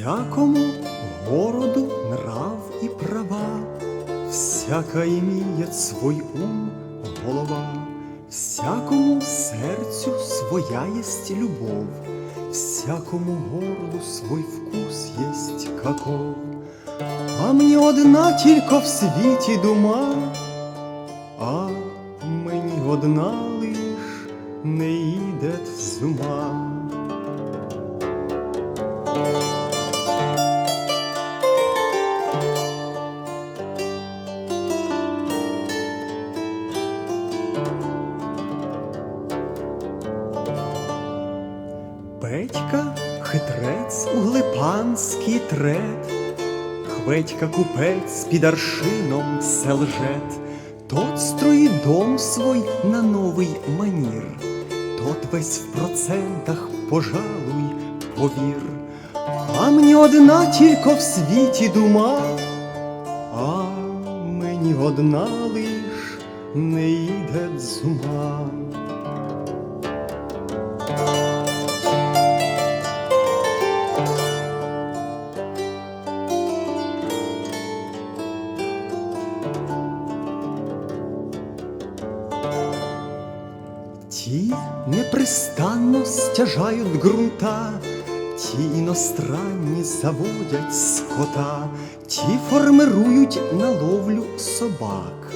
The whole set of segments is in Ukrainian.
Всякому городу нрав и права, Всяка имеет свой ум, голова, Всякому сердцу своя есть любовь, Всякому городу свой вкус есть каков. А мені одна тільки в світі дума, а мені одна лиш не йде з ума. Петька хитрець у глипанський трет, Хведька купець під аршином селжет, Тот строїть дом свой на новий манір, Тот весь в процентах пожалуй повір. А мені одна тільки в світі дума, а мені одна лиш не йде з ума. Ті непрестанно стяжають ґрунта, ті іностранні заводять скота, ті формирують на ловлю собак,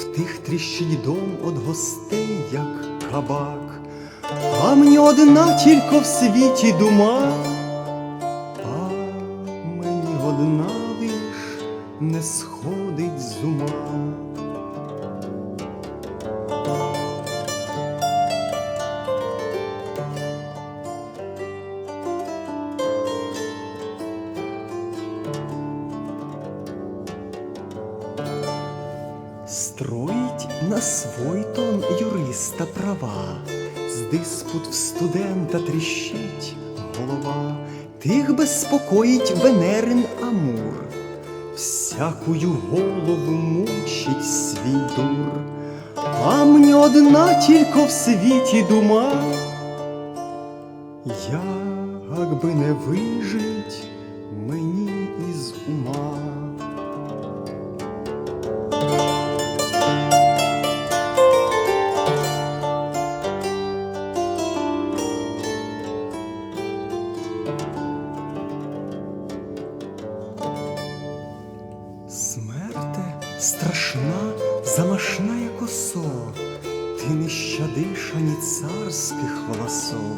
в тих тріщить дом от гостей, як кабак. А мені одна тільки в світі дума, а мені одна лиш не сходить з ума. Строїть на свой тон юриста права, з диспут в студента тріщить голова, тих безпокоїть Венерин Амур, всякую голову мучить свій дур, а мені одна тільки в світі дума, як би не вижить мені страшна, замашна, як осо, ти не щадиш ані царських волосов,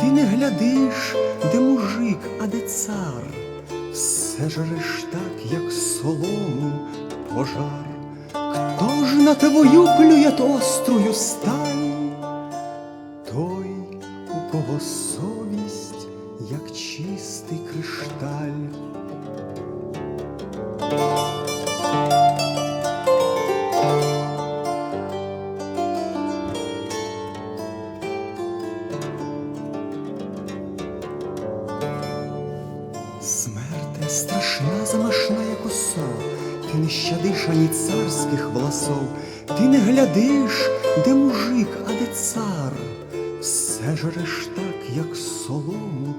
ти не глядиш, де мужик, а де цар, все жариш так, як солому пожар. Хто ж на твою плює острую сталь? Той, у кого совість, як чистий кришталь. Не щадиш ані царських волосов, ти не глядиш, де мужик, а де цар, все жариш так, як солому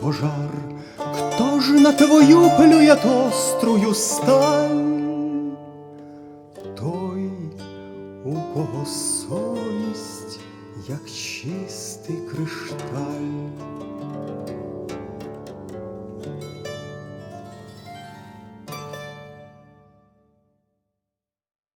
пожар. Хто ж на твою плює острую сталь? Той, у кого совість, як чистий кришталь.